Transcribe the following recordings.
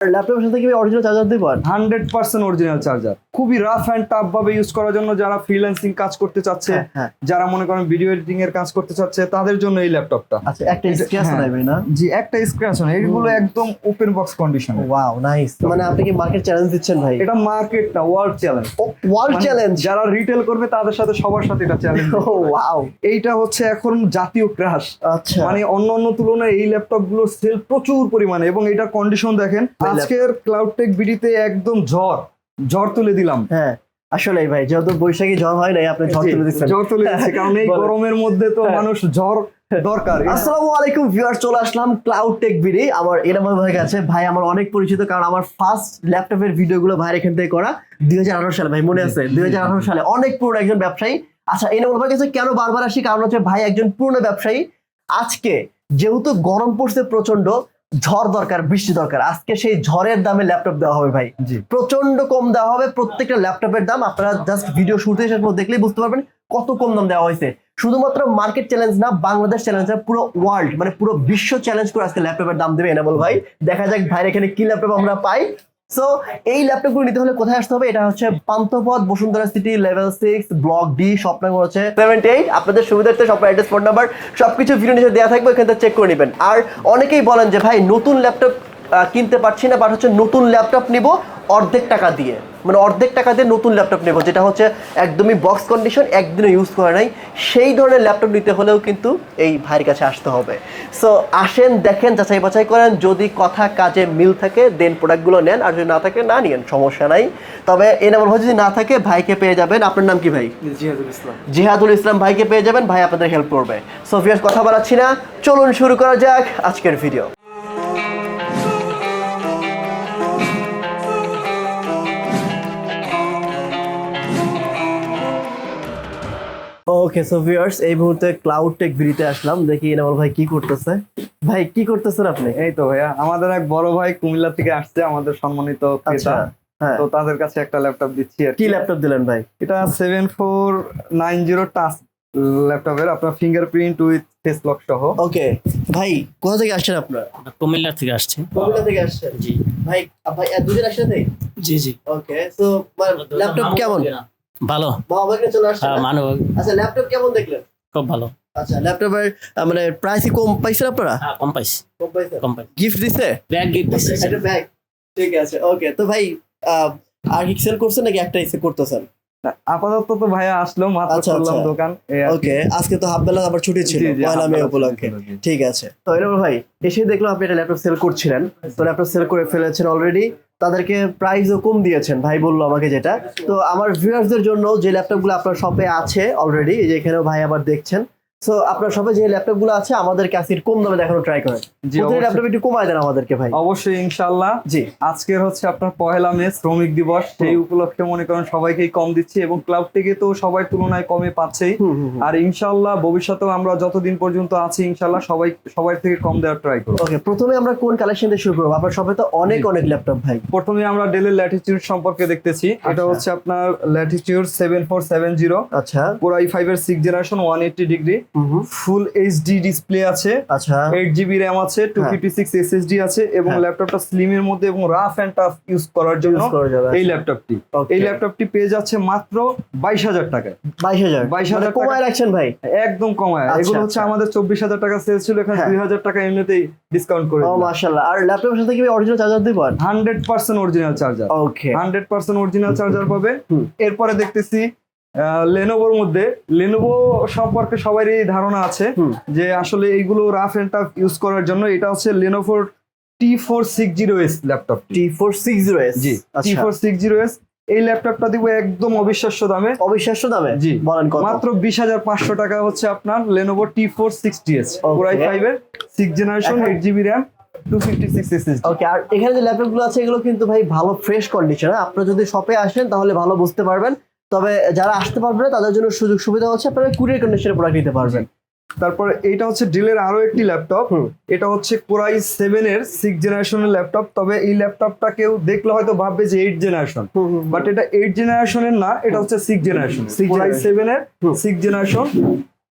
ল্যাপটপের সাথে কি অরিজিনাল চার্জার দিবেন হান্ড্রেড পার্সেন্ট অরিজিনাল চার্জার খুবই রাফ অ্যান্ড টাফ ভাবে ইউজ করার জন্য যারা ফ্রিল্যান্সিং কাজ করতে চাচ্ছে হ্যাঁ, হ্যাঁ। যারা মনে করেন ভিডিও এডিটিং এর কাজ করতে চাচ্ছে তাদের জন্য এই ল্যাপটপটা আচ্ছা একটা স্ক্র্যাচ। নাই না? জি একটা স্ক্র্যাচ না এগুলো একদম open box condition wow nice মানে আপনি কি মার্কেট চ্যালেঞ্জ দিচ্ছেন ভাই? এটা মার্কেট না ওয়ার্ল্ড চ্যালেঞ্জ ওয়ার্ল্ড চ্যালেঞ্জ যারা রিটেল করবে তাদের সাথে সবার সাথে এটা চ্যালেঞ্জ ওয়াও এইটা হচ্ছে এখন জাতীয় ক্রাশ আচ্ছা। মানে অন্য অন্য তুলনায় এই ল্যাপটপগুলোর সেল প্রচুর পরিমাণে এবং এটার কন্ডিশন দেখেন আজকের ক্লাউড টেক বিডিতে একদম ঝড় ঝড় তুলে দিলাম। হ্যাঁ আসলে ভাই যেহেতু বৈশাখী ঝড় হয় নাই আপনি ঝড় তুলে দিচ্ছেন। ঝড় তুলে দিচ্ছে কারণ এই গরমের মধ্যে তো হ্যাঁ। মানুষ ঝড় দরকার। আসসালামু আলাইকুম ভিউয়ার চলে আসলাম ক্লাউড টেক বিডি আমার এনামল ভাই কাছে। ভাই আমার অনেক পরিচিত কারণ আমার ফার্স্ট ল্যাপটপের ভিডিওগুলো ভাইয়ের এখান থেকে করা দুই হাজার আঠারো সালে ভাই মনে আছে? দুই হাজার আঠারো সালে। অনেক পুরনো একজন ব্যবসায়ী। আচ্ছা এনামল ভাই কাছে কেন বারবার আসি? কারণ হচ্ছে ভাই একজন পুরনো ব্যবসায়ী। আজকে যেহেতু গরম পড়ছে প্রচণ্ড ঝড় দরকার বৃষ্টি দরকার। আজকে সেই ঝড়ের দামে ল্যাপটপ দেওয়া হবে ভাই। প্রচণ্ড কম দেওয়া হবে প্রত্যেকটা ল্যাপটপের দাম। আপনারা জাস্ট ভিডিও শুরুতে শেষ পর্যন্ত দেখলেই বুঝতে পারবেন কত কম দাম দেওয়া হয়েছে। শুধুমাত্র মার্কেট চ্যালেঞ্জ না বাংলাদেশ চ্যালেঞ্জ না পুরো ওয়ার্ল্ড মানে পুরো বিশ্ব চ্যালেঞ্জ করে আজকে ল্যাপটপের দাম দেবে এনাবল ভাই। দেখা যাক ভাইয়ের এখানে কি ল্যাপটপ আমরা পাই। সো এই ল্যাপটপগুলো নিতে হলে কোথায় আসতে হবে? এটা হচ্ছে Panthapath, Bashundhara city level six block D shop number হচ্ছে সেভেন্টি এইট আপনাদের সুবিধার্থে সব অ্যাড্রেস ফোন নাম্বার সবকিছু ভিডিও নিচে দেওয়া থাকবে এখান থেকে চেক করে নেবেন। আর অনেকেই বলেন যে, ভাই, নতুন ল্যাপটপ কিনতে পারছি না বাট হচ্ছে নতুন ল্যাপটপ নিব অর্ধেক টাকা দিয়ে। মানে অর্ধেক টাকা দিয়ে নতুন ল্যাপটপ নেব যেটা হচ্ছে একদমই বক্স কন্ডিশন একদিনও ইউজ করে নাই। সেই ধরনের ল্যাপটপ নিতে হলেও কিন্তু এই ভাইয়ের কাছে আসতে হবে। সো আসেন দেখেন যাচাই বাছাই করেন যদি কথা কাজে মিল থাকে দেন প্রোডাক্টগুলো নেন আর যদি না থাকে না নিয়েন সমস্যা নাই। তবে এই নাম্বার যদি না থাকে ভাইকে পেয়ে যাবেন। আপনার নাম কি ভাই? জিহাদুল ইসলাম। জিহাদুল ইসলাম ভাইকে পেয়ে যাবেন ভাই আপনাদের হেল্প করবে। সোফিয়াস কথা বলাচ্ছি না। চলুন শুরু করা যাক আজকের ভিডিও ওকে সো ভিউয়ার্স এই মুহূর্তে ক্লাউড টেক ভিডিওতে আসলাম। দেখি এনামল ভাই কি করতেছে। ভাই কি করতেছেন আপনি? এই তো ভাইয়া আমাদের এক বড় ভাই কুমিল্লা থেকে আসছে আমাদের সম্মানিত আচ্ছা ক্রেতা হ্যাঁ। তো তাদের কাছে একটা ল্যাপটপ দিচ্ছি আর কি ল্যাপটপ দিলেন ভাই? এটা seven four nine zero touch ল্যাপটপের আপনার ফিঙ্গারপ্রিন্ট উইথ ফেস লক সহ। ওকে ভাই কোথা থেকে আসছেন আপনারা? কুমিল্লা থেকে আসছে। কলকাতা থেকে আসছেন? জি। ভাই ভাই দুজন একসাথে? জি জি। ওকে সো ল্যাপটপ কেমন? ভালো। চলে আসছে হ্যাঁ, মানব। আচ্ছা ল্যাপটপ কেমন দেখলেন? খুব ভালো। আচ্ছা ল্যাপটপের মানে প্রাইস কম পাইছেন আপনারা? হ্যাঁ, কম পাইছি। কম পাইছে কম পাইছি। গিফট দিছে? ব্যাগ গিফট দিচ্ছে একটা ব্যাগ ঠিক আছে ওকে তো ভাই আহ, আর কি সেল করছেন নাকি একটা ইসে করতেছেন? আপাতত তো ভাইয়া আসলো মাত্র আচ্ছা, করলাম আচ্ছা। দোকান। ওকে আজকে তো হাফ বেলা আবার ছুটি ছিল পয়লা মে উপলক্ষে ঠিক আছে তো এরকম ভাই এসে দেখলাম আপনি একটা ল্যাপটপ সেল করছিলেন তো ল্যাপটপ সেল করে ফেলেছেন অলরেডি তাদেরকে প্রাইসও কম দিয়েছেন ভাই বলল আমাকে যেটা তো আমার ভিউয়ার্সদের জন্য যে ল্যাপটপগুলো আপনার শপে আছে অলরেডি যে এখানেও ভাই আবার দেখছেন সো আপনার শপে যে ল্যাপটপগুলো আছে আমাদেরকে আজকে কম দামে দেখানো ট্রাই করেন। জি। ল্যাপটপ একটু কমায় দেন আমাদেরকে ভাই। অবশ্যই ইনশাল্লাহ জি। আজকের হচ্ছে আপনার পহেলা মে শ্রমিক দিবস। সেই উপলক্ষে মনে করেন সবাইকেই কম দিচ্ছি এবং ক্লাব থেকে তো সবাই তুলনায় কমে পাচ্ছেই। আর ইনশাল্লাহ ভবিষ্যতেও আমরা যতদিন পর্যন্ত আছি ইনশাল্লাহ সবাই সবার থেকে কম দেওয়ার ট্রাই করব। ওকে প্রথমে আমরা কোন কালেকশন দিয়ে শুরু করব? আপনার শপে তো অনেক অনেক ল্যাপটপ ভাই। প্রথমে আমরা ডেলের ল্যাটিটিউড সম্পর্কে দেখতেছি। এটা আচ্ছা। হচ্ছে আপনার latitude seven four seven zero আচ্ছা। পুরো আই ফাইভ এর six generation one eighty degree hmm, hmm. Full HD display আছে আচ্ছা। এইট জিবি র্যাম আছে টু ফিফটি সিক্স এসএসডি আছে এবং হ্যাঁ। ল্যাপটপটা স্লিম এর মধ্যে এবং রাফ অ্যান্ড টাফ ইউজ করার জন্য। এই ল্যাপটপটি Okay. এই ল্যাপটপটি পেয়ে যাচ্ছে মাত্র বাইশ হাজার টাকায়। বাইশ হাজার। বাইশ হাজার কমায় রাখছেন ভাই? একদম কমায়। আচ্ছা, এগুলো হচ্ছে আচ্ছা। আমাদের চব্বিশ হাজার টাকা সেল ছিল এখানে হ্যাঁ। দুই হাজার টাকা এমনিতেই ডিসকাউন্ট করে ও মাশাআল্লাহ। আর ল্যাপটপের সাথে কি অরিজিনাল চার্জার দিবেন? Hundred percent original charger okay hundred percent original charger পাবে। এরপরে দেখতেছি লেনোভোর মধ্যে। লেনোভো সম্পর্কে সবারই ধারণা আছে যে আসলে এইগুলো রাফ এন্ড টাফ ইউজ করার জন্য এটা হচ্ছে লেনোভোর T four six zero S laptop টি। ফোর সিক্স জিরো এস জি T four six zero S এই ল্যাপটপটা দিব একদম অবিশ্বাস্য দামে। অবিশ্বাস্য দামে? জি। বলেন কত? মাত্র বিশ হাজার পাঁচশো টাকা হচ্ছে আপনার Lenovo T four sixty S. পুরাই ফাইভ এর six generation eight GB RAM okay আর এখানে যে ল্যাপটপগুলো আছে এগুলো কিন্তু ভাই ভালো ফ্রেশ কন্ডিশন আপনারা যদি শপে আসেন তাহলে ভালো বুঝতে পারবেন। তবে যারা আসতে পারবে না তাদের জন্য সুযোগ সুবিধা হচ্ছে আপনারা কুরিয়ার কন্ডিশনে প্রোডাক্ট নিতে পারবেন। তারপরে এটা হচ্ছে ডিলের আরও একটি ল্যাপটপ এটা হচ্ছে কোরাই সেভেন এর সিক্স জেনারেশনের ল্যাপটপ তবে এই ল্যাপটপটা কেউ দেখলে হয়তো ভাববে যে এইট জেনারেশন বাট এটা এইট জেনারেশনের না এটা হচ্ছে six generation core i seven এর six generation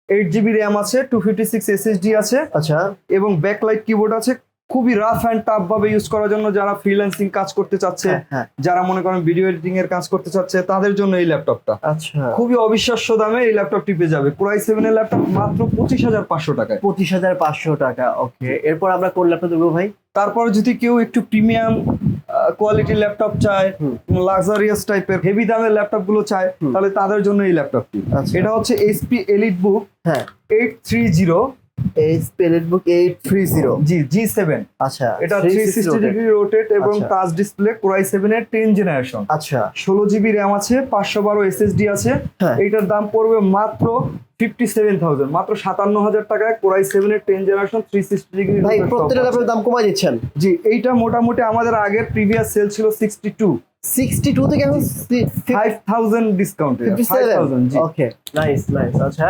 eight GB RAM আছে টু ফিফটি সিক্স এসএসডি আছে। আচ্ছা। এবং ব্যাকলাইট কিবোর্ড আছে। খুবই রাফ অ্যান্ড টাফ ভাবে ইউজ করার জন্য যারা ফ্রিল্যান্সিং কাজ করতে চাচ্ছে হ্যাঁ, হ্যাঁ। যারা মনে করেন ভিডিও এডিটিং এর কাজ করতে চাচ্ছে তাদের জন্য এই ল্যাপটপটা আচ্ছা। খুবই অবিশ্বাস্য দামে এই ল্যাপটপটি পেয়ে যাবে। কোরাই সেভেন এর ল্যাপটপ মাত্র পঁচিশ হাজার পাঁচশো টাকায়। পঁচিশ হাজার পাঁচশো টাকা ওকে এরপর আমরা কোন ল্যাপটপ দেবো ভাই? তারপর যদি কেউ একটু প্রিমিয়াম কোয়ালিটির ল্যাপটপ চায় লাক্সারিয়াস টাইপের হেভি দামের ল্যাপটপগুলো চায় তাহলে তাদের জন্য এই ল্যাপটপটি আচ্ছা। এটা হচ্ছে এইচপি এলিট বুক হ্যাঁ। এইট থ্রি জিরো এই স্পেলেট book eight three zero G G seven আচ্ছা এটা 360 থ্রি সিক্সটি ডিগ্রি রোটেট এবং। Touch display core i seven এর টেন জেনারেশন আচ্ছা। ষোলো জিবি র্যাম আছে পাঁচশো বারো এসএসডি আছে। হ্যাঁ। এইটার দাম পড়বে মাত্র ফিফটি সেভেন থাউজেন্ড মাত্র সাতান্ন হাজার টাকায় কোরাই সেভেন এর ten generation three sixty degree ভাই প্রত্যেকটা দাম কমাই দিচ্ছেন। জি এইটা মোটামুটি আমাদের আগের প্রিভিয়াস সেল ছিল সিক্সটি টু সিক্সটি টু থেকে এখন five thousand discount fifty five seven thousand জি। ওকে নাইস নাইস আচ্ছা।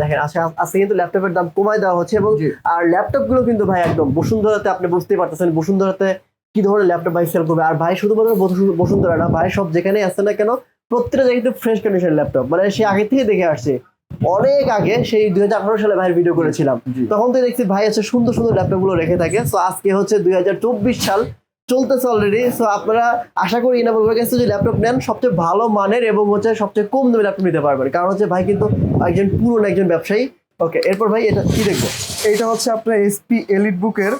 দেখেন আজকে আজকে কিন্তু ল্যাপটপের দাম কমাই দেওয়া হচ্ছে এবং আর ল্যাপটপগুলো কিন্তু ভাই একদম বসুন্ধরাতে আপনি বুঝতেই পারতেছেন বসুন্ধরাতে কি ধরনের ল্যাপটপ ভাই সেল করবে? আর ভাই শুধুমাত্র বসু- বসুন্ধরা না ভাই সব যেখানে আসছে না কেন প্রত্যেকটা জায়গায় কিন্তু ফ্রেশ কন্ডিশন ল্যাপটপ। মানে সে আগে থেকে দেখে আসছে। অনেক আগে সেই দুই হাজার আঠারো সালে ভাইয়ের ভিডিও করেছিলাম। তখন তো দেখছি ভাই হচ্ছে সুন্দর সুন্দর ল্যাপটপগুলো রেখে থাকে। তো আজকে হচ্ছে দুই হাজার চব্বিশ সাল চলতেছে অলরেডি সো আপনারা আশা করি ইনাবল ভাইয়ের কাছে যে ল্যাপটপ নেন সবচেয়ে ভালো মানের এবং হচ্ছে সবচেয়ে কম দামে ল্যাপটপ নিতে পারবেন। কারণ হচ্ছে ভাই কিন্তু একজন পুরনো একজন ব্যবসায়ী। ওকে এরপর ভাই এটা কি দেখব? এইটা হচ্ছে আপনার এসপি এলিট বুকের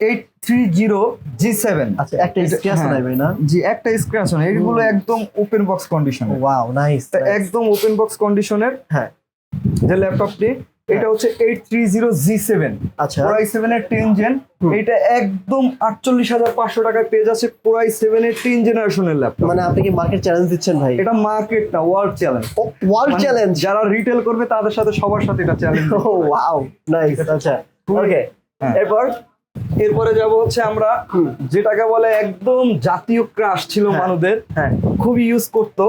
eight three zero G seven আচ্ছা একটা স্ক্র্যাচ। নাই ভাই না? জি একটা স্ক্র্যাচ না এইগুলো একদম open box condition wow nice একদম ওপেন বক্স কন্ডিশনের হ্যাঁ। যে ল্যাপটপটি এটা হচ্ছে eight three zero G seven আচ্ছা। কোরাই সেভেন এর টেন জেন এটা একদম আটচল্লিশ হাজার পাঁচশো টাকায় পেয়ে যাচ্ছে কোরাই সেভেন এর টেন জেনারেশনের ল্যাপটপ মানে আপনি কি মার্কেট চ্যালেঞ্জ দিচ্ছেন ভাই? এটা মার্কেট না ওয়ার্ল্ড চ্যালেঞ্জ ওয়ার্ল্ড চ্যালেঞ্জ যারা রিটেল করবে তাদের সাথে সবার সাথে এটা চ্যালেঞ্জ ও ওয়াও নাইস আচ্ছা। ওকে হ্যাঁ। এরপর? এরপরে যাব হচ্ছে আমরা। যেটাকে বলে একদম জাতীয় ক্রাশ ছিল হ্যাঁ। মানুষদের। হ্যাঁ। খুবই ইউজ করতো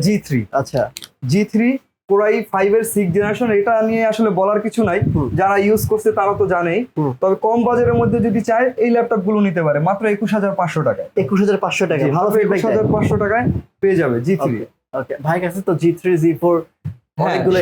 জি থ্রি আচ্ছা। G three core i five এর সিক্স জেনারেশন এটা নিয়ে আসলে বলার কিছু নাই। যারা ইউজ করছে তারা তো জানেই। তবে কম বাজারের মধ্যে যদি চায় এই ল্যাপটপগুলো নিতে পারে। মাত্র একুশ হাজার পাঁচশো টাকায়। একুশ হাজার পাঁচশো টাকা ভালো একুশ হাজার পাঁচশো টাকায় পেয়ে যাবে জি থ্রি ওকে ভাই কাছে তো জি থ্রি জি ফোর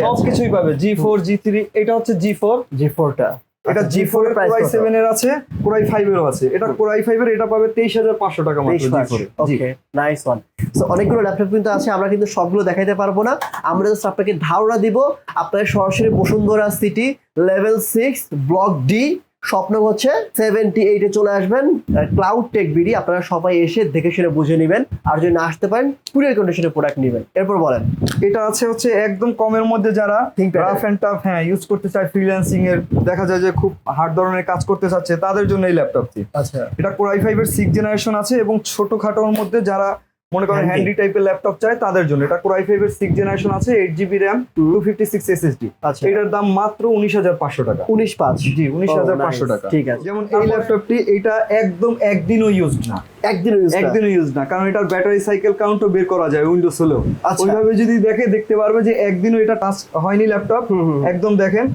সবকিছুই সব পাবে। জি ফোর জি থ্রি এটা হচ্ছে জি ফোর জি ফোরটা এটা জি ফোর এর কোরাই সেভেন এর আছে কোরাই ফাইভ এর আছে। এটা কোরাই ফাইভ এর এটা পাবে তেইশ হাজার পাঁচশো টাকা মাত্র ওকে নাইস ওয়ান সো অনেকগুলো ল্যাপটপ কিন্তু আছে আমরা কিন্তু সবগুলো দেখাইতে পারব না। আমরা জাস্ট আপনাকে ধারণা দিব আপনার সরাসরি Bashundhara city level six block D স্বপ্ন হচ্ছে সেভেন্টি এইটে চলে আসবেন ক্লাউড টেক বিডি আপনারা সবাই এসে দেখে শুনে বুঝে নেবেন আর যদি না আসতে পারেন কুরিয়ার কন্ডিশনে প্রোডাক্ট নেবেন। এরপর বলেন। এটা আছে হচ্ছে একদম কমের মধ্যে যারা। রাফ অ্যান্ড টাফ হ্যাঁ ইউজ করতে চায় ফ্রিল্যান্সিং এর দেখা যায় যে খুব হার্ড ধরনের কাজ করতে চাচ্ছে তাদের জন্য এই ল্যাপটপটি আচ্ছা। এটা কোরাই ফাইভ এর সিক্স জেনারেশন আছে এবং ছোটখাটোর মধ্যে যারা মনে করেন হ্যান্ডি টাইপের ল্যাপটপ চায় তাদের জন্য। এটা কোরাই ফাইভ এর সিক্স জেনারেশন আছে eight GB RAM two fifty six SSD আচ্ছা। এটার দাম মাত্র উনিশ হাজার পাঁচশো টাকা। উনিশ পাঁচ। জি উনিশ হাজার Oh, পাঁচশো টাকা। ঠিক আছে। যেমন এই ল্যাপটপটি এটা একদম একদিনও ইউজ না। একদিন একদিনও ইউজ না কারণ এটার ব্যাটারি সাইকেল কাউন্টও বের করা যায় উইন্ডোজ হলেও। আচ্ছা। ওইভাবে যদি দেখে দেখতে পারবে যে একদিনও এটা টাচ হয়নি ল্যাপটপ। একদম দেখেন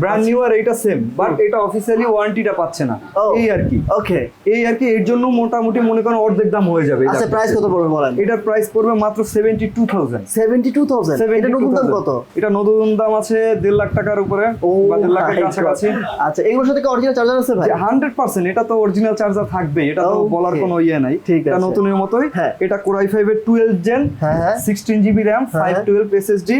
ব্র্যান্ড নিউ আর এটা সেম বাট এটা অফিসিয়ালি ওয়ারেন্টিটা পাচ্ছে না. এই আর কি। ওকে এই আর কি এর জন্য মোটামুটি মনে করেন অর্ধেক দাম হয়ে যাবে আচ্ছা প্রাইস কত পড়বে বলেন? এটার প্রাইস পড়বে মাত্র seventy two thousand seventy two thousand এটা নতুন দাম কত? এটা নতুন দাম আছে দেড় লাখ টাকার উপরে বা দেড় লাখের my কাছাকাছি। আচ্ছা এগুলোর সাথে কি অরিজিনাল চার্জার আছে ভাই? হান্ড্রেড পার্সেন্ট এটা তো অরিজিনাল চার্জার থাকবে এটা তো বলার কোনো ইয়ে নাই। ঠিক এটা নতুনের মতোই। হ্যাঁ। এটা কোরাই ফাইভ এর টুয়েলভ জেন হ্যাঁ হ্যাঁ। সিক্সটিন জিবি র্যাম ফাইভ হ্যাঁ। টুয়েলভ এসএসডি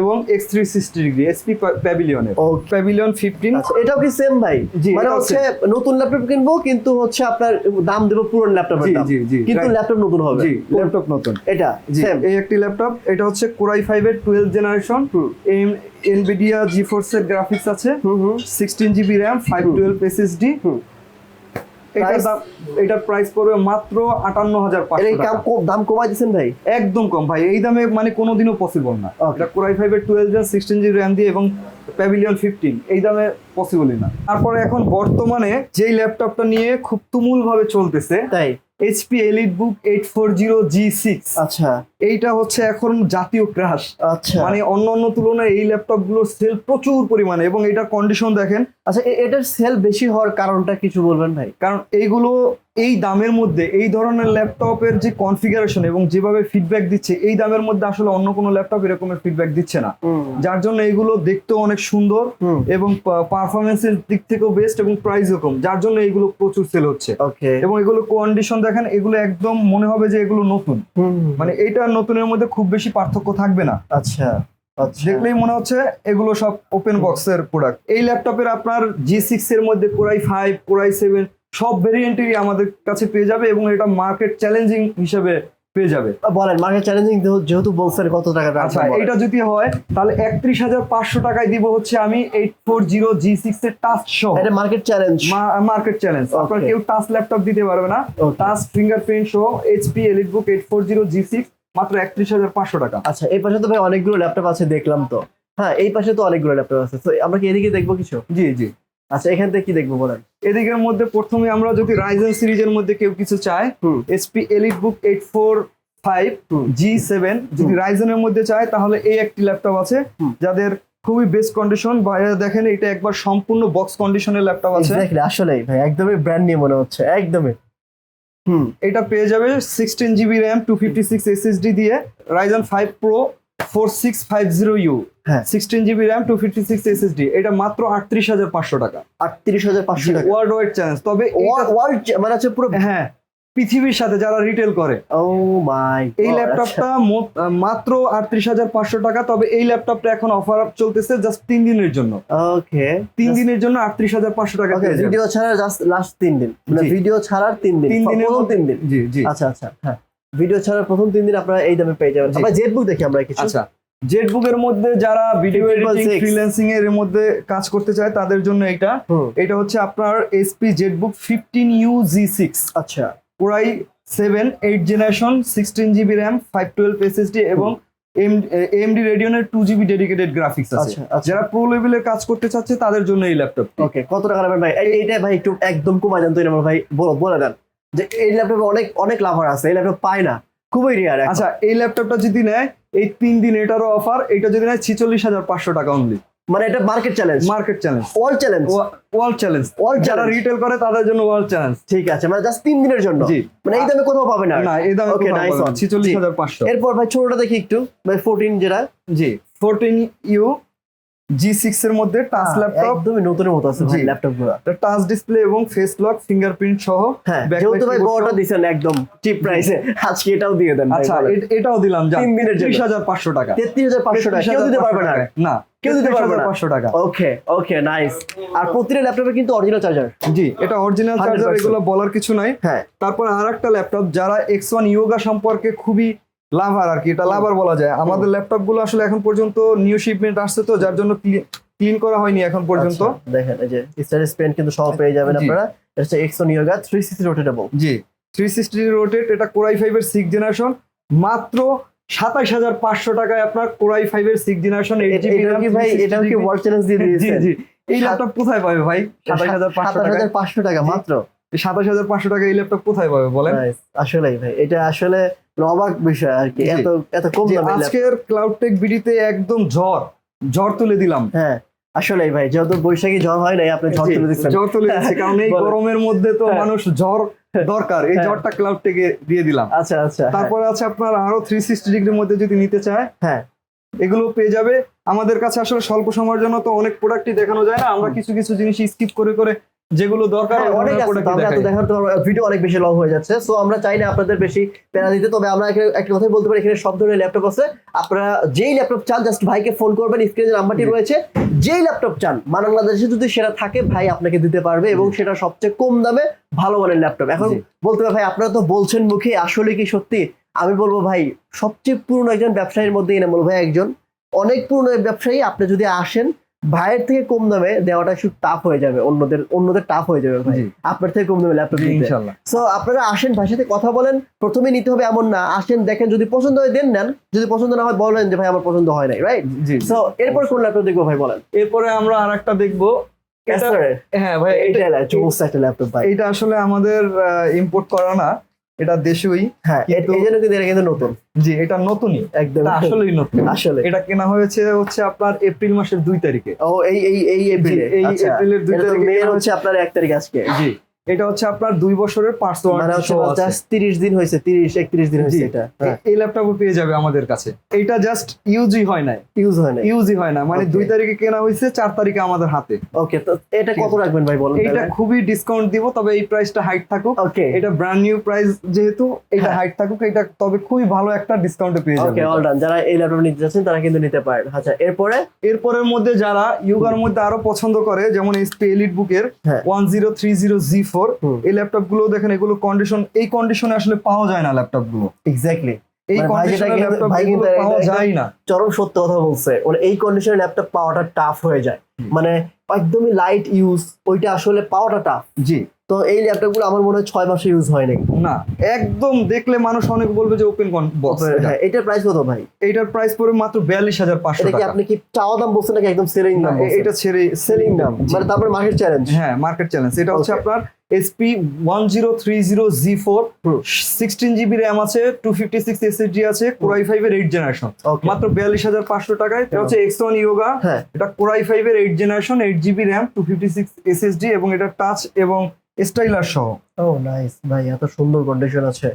এবং X three sixty degree HP প্যাভিলিয়নের Okay. Pavilion fifteen আচ্ছা এটাও কি সেম ভাই? মানে হচ্ছে নতুন ল্যাপটপ কিনবো কিন্তু হচ্ছে আপনার দাম দেবো পুরনো ল্যাপটপ দাম। কিন্তু ল্যাপটপ নতুন হবে। জি ল্যাপটপ নতুন। এটা সেম এই একটি ল্যাপটপ এটা হচ্ছে কোরাই ফাইভ এর twelve generation M Nvidia GeForce এর গ্রাফিক্স আছে। হুম হুম। Sixteen GB RAM five hmm. Twelve SSD hmm. এটার দাম এটার প্রাইস পড়বে মাত্র আটান্ন হাজার পাঁচশো দাম কমাই দিচ্ছেন ভাই? একদম কম ভাই এই দামে মানে কোনোদিনও পসিবল না। এটা কোরাই ফাইভ এর twelve gen sixteen G RAM দিয়ে এবং প্যাভিলিয়ন ফিফটিন এই দামে পসিবলই না। তারপরে এখন বর্তমানে যেই ল্যাপটপটা নিয়ে খুব তুমুল ভাবে চলতেছে তাই? HP Elite book eight four zero G six আচ্ছা। এইটা হচ্ছে এখন জাতীয় ক্রাশ আচ্ছা। মানে অন্য অন্য তুলনায় এই ল্যাপটপগুলোর সেল প্রচুর পরিমাণে এবং এটার কন্ডিশন দেখেন। আচ্ছা এটার সেল বেশি হওয়ার কারণটা কিছু বলবেন ভাই? কারণ এইগুলো এই দামের মধ্যে এই ধরনের ল্যাপটপের যে কনফিগারেশন এবং যেভাবে ফিডব্যাক দিচ্ছে এই দামের মধ্যে আসলে অন্য কোনো ল্যাপটপ এরকমের ফিডব্যাক দিচ্ছে না। যার জন্য এগুলো দেখতেও অনেক সুন্দর। এবং পারফরমেন্সের দিক থেকেও বেস্ট এবং প্রাইসও কম যার জন্য এগুলো প্রচুর সেল হচ্ছে। ওকে এবং এগুলো কন্ডিশন দেখেন এগুলো একদম মনে হবে যে এগুলো নতুন। মানে এইটা নতুনের মধ্যে খুব বেশি পার্থক্য থাকবে না। আচ্ছা আচ্ছা। দেখলেই মনে হচ্ছে এগুলো সব ওপেন বক্সের প্রোডাক্ট এই ল্যাপটপের আপনার জি সিক্স এর মধ্যে কোরাই ফাইভ কোরাই সেভেন সব ভেরিয়েন্টেরই আমাদের কাছে পেয়ে যাবে এবং এটা মার্কেট চ্যালেঞ্জিং হিসেবে পেয়ে যাবে। বলেন মার্কেট চ্যালেঞ্জিং যেহেতু বলছেন কত টাকা আচ্ছা এটা যদি হয় তাহলে একত্রিশ হাজার পাঁচশো টাকায় দিব হচ্ছে আমি eight four zero G six এর টাচ সহ। এটা মার্কেট চ্যালেঞ্জ মার্কেট চ্যালেঞ্জ আপনার কেউ টাচ ল্যাপটপ দিতে পারবে না. টাচ ফিঙ্গারপ্রিন্ট সহ HP Elite book eight four zero G six মাত্র একত্রিশ হাজার পাঁচশো টাকা। আচ্ছা এই পাশে তো ভাই অনেকগুলো ল্যাপটপ আছে দেখলাম তো। হ্যাঁ এই পাশে তো অনেকগুলো ল্যাপটপ আছে। তো আমরা কি এদিকে দেখব কিছু? জি জি। আচ্ছা এখান থেকে কি দেখব বলেন? এদিকের মধ্যে প্রথমে আমরা যদি রাইজেন সিরিজের মধ্যে কেউ কিছু চায় HP Elite book eight four five G seven যদি রাইজেনের মধ্যে চায় তাহলে এই একটি ল্যাপটপ আছে যাদের খুবই বেস্ট কন্ডিশন বাইরে দেখেন এটা একবার সম্পূর্ণ বক্স কন্ডিশনের ল্যাপটপ আছে। আসলেই ভাই একদমই ব্র্যান্ড নিয়ে মনে হচ্ছে একদমই। হুম। এটা পেয়ে যাবে sixteen GB RAM two fifty six SSD দিয়ে Ryzen five pro four six five zero U হ্যাঁ। Sixteen GB RAM two fifty six SSD এটা মাত্র আটত্রিশ হাজার পাঁচশো টাকা। আটত্রিশ হাজার পাঁচশো টাকা। ওয়ার্ল্ড ওয়াইড চ্যালেঞ্জ তবে ওয়ার্ল্ড মানে হচ্ছে পুরো হ্যাঁ পৃথিবীর সাথে যারা রিটেল করে। ও মাই এই ল্যাপটপটা মাত্র আটত্রিশ হাজার পাঁচশো টাকা তবে এই ল্যাপটপটা এখন অফার চলতেছে জাস্ট তিন দিনের জন্য। ওকে তিন দিনের জন্য আটত্রিশ হাজার পাঁচশো টাকা। ভিডিও ছাড়ার জাস্ট লাস্ট তিন দিন। মানে ভিডিও ছাড়ার তিন দিন। তিন তিন দিন। জি জি। আচ্ছা আচ্ছা হ্যাঁ। ভিডিও ছাড়ার প্রথম তিন দিন আপনারা এই দামে পেয়ে যাবেন। আমরা জেট বুক দেখি আমরা কিছু। আচ্ছা। জেটবুকের মধ্যে যারা ভিডিও এডিটিং ফ্রিল্যান্সিং এর মধ্যে কাজ করতে চায় তাদের জন্য এটা। এটা হচ্ছে আপনার HP ZBook fifteen U G six আচ্ছা। পুরাই seven eight generation sixteen GB RAM five twelve SSD এবং এমডি রেডিয়নের টু জিবি ডেডিকেটেড গ্রাফিক্স আছে। আচ্ছা আচ্ছা। যারা প্রো লেভেলের কাজ করতে চাচ্ছে তাদের জন্য এই ল্যাপটপ ওকে কত টাকা নেবেন ভাই? এইটা ভাই একটু একদম কমাই দেন তো ভাই। বলো বলে দেন। যে এই ল্যাপটপে অনেক অনেক লাভার আছে এই ল্যাপটপ পায় না। খুবই রেয়ার আচ্ছা এই ল্যাপটপটা যদি নেয় এই তিন দিন এটারও অফার এটা যদি নেয় ছিচল্লিশ হাজার পাঁচশো টাকা অনলি মানে এটা market challenge market challenge all challenge world challenge All যারা রিটেল করে তাদের জন্য ওয়ার্ল্ড চ্যালেঞ্জ ঠিক আছে মানে জাস্ট তিন দিনের জন্য? জি। মানে এই দামে কোথাও পাবে না না এই দামে. ছিচল্লিশ হাজার পাঁচশো। এরপর ভাই ছোটটা দেখি একটু। ভাই ফোরটিন যেটা? G fourteen U G six এর মধ্যে টাচ ল্যাপটপ একদমই নতুনের মতো আছে ভাই ল্যাপটপগুলো। টাচ ডিসপ্লে এবং ফেস লক ফিঙ্গারপ্রিন্ট সহ হ্যাঁ যেহেতু ভাই বড়টা দিছেন একদম চিপ প্রাইসে আজকে এটাও দিয়ে দেন আচ্ছা এটাও দিলাম যা তিন দিনের জন্য। ত্রিশ হাজার পাঁচশো টাকা। তেত্রিশ হাজার পাঁচশো টাকা কেউ দিতে পারবে না। না কেউ দিতে পারবে না। পাঁচশো টাকা। ওকে ওকে নাইস আর প্রতিটা ল্যাপটপে কিন্তু অরিজিনাল চার্জার জি এটা অরিজিনাল চার্জার এগুলো বলার কিছু নাই। হ্যাঁ। তারপর আর একটা ল্যাপটপ যারা এক্স ওয়ান ইয়োগা সম্পর্কে খুবই লাভার আর কি এটা লাভার বলা যায়। আমাদের ল্যাপটপগুলো আসলে এখন পর্যন্ত নিউ শিপমেন্ট আসছে তো যার জন্য ক্লিন করা হয়নি এখন পর্যন্ত। আচ্ছা, দেখেন এই যে স্টাইলিশ পেন কিন্তু সহ পেয়ে যাবেন আপনারা। এটা হচ্ছে exon Yoga three sixty rotatable G three sixty rotate এটা কোরাই ফাইভ এর সিক্স জেনারেশন মাত্র সাতাশ হাজার পাঁচশো টাকায় আপনার কোরাই ফাইভ এর সিক্স জেনারেশন এটা কি ভাই এটাও কি ওয়ার্ল্ড চ্যালেঞ্জ দিয়ে দিয়েছে জি জি এই ল্যাপটপ কোথায় পাবে ভাই? সাতাশ হাজার পাঁচশো টাকা পাঁচশো টাকা মাত্র। সাতাশ হাজার পাঁচশো টাকা এই ল্যাপটপ কোথায় পাবে বলেন? আসলেই ভাই এটা আসলে অবাক বিষয় আর কি এত এত কম আজকের ক্লাউড টেক বিডিতে একদম ঝড় ঝড় তুলে দিলাম। হ্যাঁ আসলেই ভাই যেহেতু বৈশাখী ঝড় হয় নাই আপনি ঝড় তুলে দিচ্ছেন। ঝড় তুলে দিচ্ছে কারণ এই গরমের মধ্যে তো হ্যাঁ। মানুষ ঝড় দরকার এই হ্যাঁ। ঝড়টা ক্লাউড টেকে দিয়ে দিলাম। আচ্ছা আচ্ছা হ্যাঁ, তারপরে আছে আপনার আরও থ্রি সিক্সটি ডিগ্রির মধ্যে যদি নিতে চায় হ্যাঁ। এগুলো পেয়ে যাবে। আমাদের কাছে আসলে স্বল্প সময়ের জন্য তো অনেক প্রোডাক্টই দেখানো যায় না আমরা কিছু কিছু জিনিস স্কিপ করে করে যেগুলো দরকার হ্যাঁ, অনেক আছে তো, আমরা দেখাই। দেখার তো ভিডিও অনেক বেশি লং হয়ে যাচ্ছে। সো আমরা চাই না আপনাদের বেশি প্যারা দিতে তবে আমরা এখানে একটা কথাই বলতে পারি এখানে সব ধরনের ল্যাপটপ আছে। আপনারা যেই ল্যাপটপ চান জাস্ট ভাইকে ফোন করবেন স্ক্রিনে নাম্বারটি রয়েছে। যেই ল্যাপটপ চান বাংলাদেশে যদি সেটা থাকে ভাই আপনাকে দিতে পারবে এবং সেটা সবচেয়ে কম দামে ভালো মানের ল্যাপটপ এখন বলতে পারে ভাই আপনারা তো বলছেন মুখে আসলে কি সত্যি? আমি বলব ভাই সবচেয়ে পুরনো একজন ব্যবসায়ীর মধ্যে এনামুল ভাই একজন। অনেক পুরনো ব্যবসায়ী আপনি যদি আসেন ভাইয়ের থেকে কম দামে দেওয়াটা একটু টাফ হয়ে যাবে অন্যদের অন্যদের টাফ হয়ে যাবে ভাই। আপনার থেকে কম দামে ল্যাপটপ সো আপনারা আসেন ভাইয়ের সাথে কথা বলেন প্রথমে নিতে হবে এমন না আসেন দেখেন যদি পছন্দ হয় দেন নেন যদি পছন্দ না হয় বলেন যে ভাই আমার পছন্দ হয় নাই রাইট জি সো এরপর কোন ল্যাপটপ দেখব ভাই বলেন। এরপরে আমরা আর একটা দেখব হ্যাঁ ভাই এটা একটা ল্যাপটপ ভাই। এটা আসলে আমাদের ইম্পোর্ট করা না। এটা দেশই হ্যাঁ কিন্তু- এই জন্য কিন্তু এটা কিন্তু নতুন। জি এটা নতুনই। একদম আসলেই নতুন। আসলে। এটা কেনা হয়েছে হচ্ছে আপনার এপ্রিল মাসের দুই তারিখে। ও এই এই এই এপ্রিল। এই আচ্ছা। এপ্রিলের দুই তারিখে হচ্ছে আপনার এক তারিখ আজকে। জি। এটা হচ্ছে আপনার দুই বছরের পার্টস মানে জাস্ট তিরিশ দিন হয়েছে তিরিশ একত্রিশ দিন হয়েছে এটা। হ্যাঁ, এই ল্যাপটপও পেয়ে যাবে আমাদের কাছে। এটা জাস্ট ইউজই হয় নাই। ইউজ হয় না ইউজই হয় না। মানে দুই তারিখে কেনা হয়েছে চার তারিখে আমাদের হাতে। ওকে তো এটা কত রাখবেন ভাই বলুন এইটা খুবই ডিসকাউন্ট দিব তবে এই প্রাইসটা হাইট থাকুক। ওকে এটা ব্র্যান্ড নিউ প্রাইস যেহেতু এটা হ্যাঁ। হাইট থাকুক এটা তবে খুবই ভালো একটা ডিসকাউন্টে পেয়ে যাবেন। ওকে অল ডান যারা এই ল্যাপটপ নিতে যাচ্ছেন তারা কিন্তু নিতে পারেন। আচ্ছা এরপরে? এরপরের মধ্যে যারা ইউগার মধ্যে আরও পছন্দ করে যেমন এসপি এলিট বুকের হ্যাঁ। One zero three zero G four এই ল্যাপটপগুলো দেখেন এগুলো কন্ডিশন এই কন্ডিশনে আসলে পাওয়া যায় না ল্যাপটপগুলো এক্স্যাক্টলি এই মানে ল্যাপটপ পাওয়া যায় না। চরম সত্য কথা বলছে। মানে এই কন্ডিশনে ল্যাপটপ পাওয়াটা টাফ হয়ে যায়। মানে একদমই লাইট ইউজ ওইটা আসলে পাওয়াটা টাফ জি। তো এই ল্যাপটপগুলো আমার মনে হয় ছয় মাসে ইউজ হয় নাই। না একদম দেখলে মানুষ অনেক বলবে যে ওপেন বক্স হ্যাঁ এটার প্রাইস কত ভাই? এইটার প্রাইস পড়বে মাত্র বিয়াল্লিশ হাজার পাঁচশো টাকা। আপনি কি চাওয়া দাম বলছেন নাকি একদম সেলিং দাম এটা ছেড়ে সেলিং দাম। মানে তারপরে মার্কেট চ্যালেঞ্জ হ্যাঁ মার্কেট চ্যালেঞ্জ এটা হচ্ছে আপনার HP one zero three zero G four sixteen GB RAM আছে টু ফিফটি সিক্স এসএসডি আছে কোরাই ফাইভ এর এইট জেনারেশন মাত্র বিয়াল্লিশ হাজার পাঁচশো টাকায়। এটা হচ্ছে এক্স ওয়ান ইয়োগা হ্যাঁ। এটা কোরাই ফাইভ এর eight generation eight GB RAM two fifty six SSD এবং এটা টাচ এবং স্টাইলার সহ। ও নাইস ভাই এত সুন্দর কন্ডিশন আছে।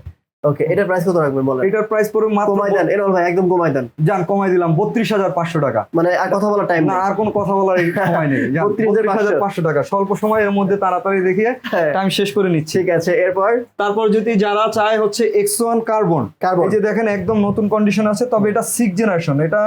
ওকে এটার প্রাইস কত রাখবেন বলেন? এটার প্রাইস পুরো মাত্র কমাই দেন এরল ভাই একদম কমাই দেন। যান কমাই দিলাম বত্রিশ হাজার পাঁচশো টাকা। মানে আর কথা বলার টাইম না আর কোনো কথা বলার সময় নেই যান, 32,500 32,500 টাকা স্বল্প সময়ের মধ্যে তাড়াতাড়ি দেখিয়ে হ্যাঁ। টাইম শেষ করে নিচ্ছি। ঠিক আছে এরপর? তারপর যদি যারা চায় হচ্ছে এক্স ওয়ান কার্বন কার্বন এই যে দেখেন একদম নতুন কন্ডিশন আছে তবে এটা সিক্স জেনারেশন এটা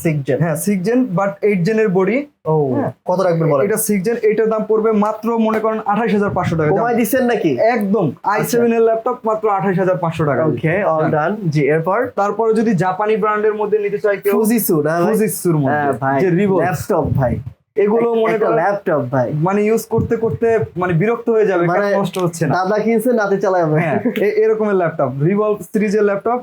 সিক্স জেন হ্যাঁ সিক্স জেন বাট এইট জেনের বডি ও। হ্যাঁ। কত রাখবেন বলেন? এটা সিক্স জেন এটার দাম পড়বে মাত্র মনে করেন আঠাশ হাজার পাঁচশো টাকা। কমাই দিচ্ছেন নাকি? একদম আই আচ্ছা। সেভেন এর ল্যাপটপ মাত্র আঠাশ হাজার পাঁচশো টাকা। ওকে অল হ্যাঁ। ডান জি এরপর? তারপরে যদি জাপানি ব্র্যান্ডের মধ্যে নিতে চাই কেউ ফুজিসু না ফুজিসুর হ্যাঁ মধ্যে। ভাই যে রিভো ল্যাপটপ ভাই। এগুলো মনে করেন ল্যাপটপ ভাই। মানে ইউজ করতে করতে মানে বিরক্ত হয়ে যাবে মানে নষ্ট হচ্ছে না। দাদা কিনছে নাতে হ্যাঁ এরকমের ল্যাপটপ রিভলভ সিরিজের ল্যাপটপ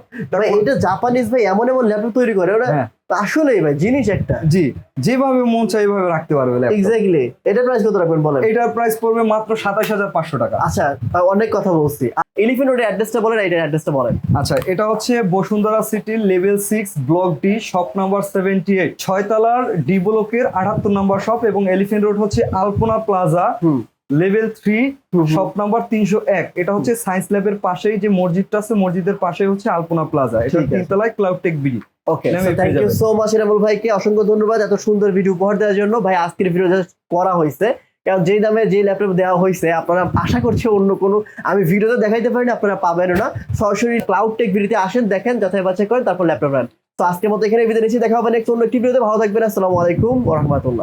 এটা জাপানিজ ভাই এমন এমন ল্যাপটপ তৈরি করে ওরা হ্যাঁ। আসলেই ভাই জিনিস একটা। জি যেভাবে মন চাই এইভাবে রাখতে পারবে এক্স্যাক্টলি এটার প্রাইস কত রাখবেন বলেন? এটার প্রাইস পড়বে মাত্র সাতাশ হাজার পাঁচশো টাকা। আচ্ছা অনেক কথা বলছি। এলিফেন্ট রোডের অ্যাড্রেসটা বলেন এটার অ্যাড্রেসটা বলেন। আচ্ছা এটা হচ্ছে বসুন্ধরা সিটির level six block D shop number seventy eight ছয়তলার D ব্লকের আটাত্তর নম্বর শপ এবং এলিফেন্ট রোড হচ্ছে Alpana Plaza level three. Shop number তিনশো এক। এটা হচ্ছে সায়েন্স ল্যাবের পাশেই যে মসজিদটা আছে মসজিদের পাশে হচ্ছে আলপনা প্লাজা এটা। তিনতলায় Cloud Tech BD okay thank you so much Enamul ভাইকে। অসংখ্য ধন্যবাদ এত সুন্দর ভিডিও উপহার দেওয়ার জন্য। ভাই আজকের ভিডিও করা হয়েছে। কারণ যে দামে যে ল্যাপটপ দেওয়া হয়েছে, আপনারা আশা করছি অন্য কোনো, আমি ভিডিওতে দেখাইতে পারি না আপনারা পাবেন না। সরাসরি ক্লাউড টেক ভিডিওতে আসেন, দেখেন, যাচাই বাছাই করেন, তারপর ল্যাপটপ নেন। তো আজকের মতো এখানে নিচ্ছি, দেখা হবে নেক্সট অন্য একটি ভিডিওতে ভালো থাকবেন, আসসালামু আলাইকুম ওরহমতুল্লাহ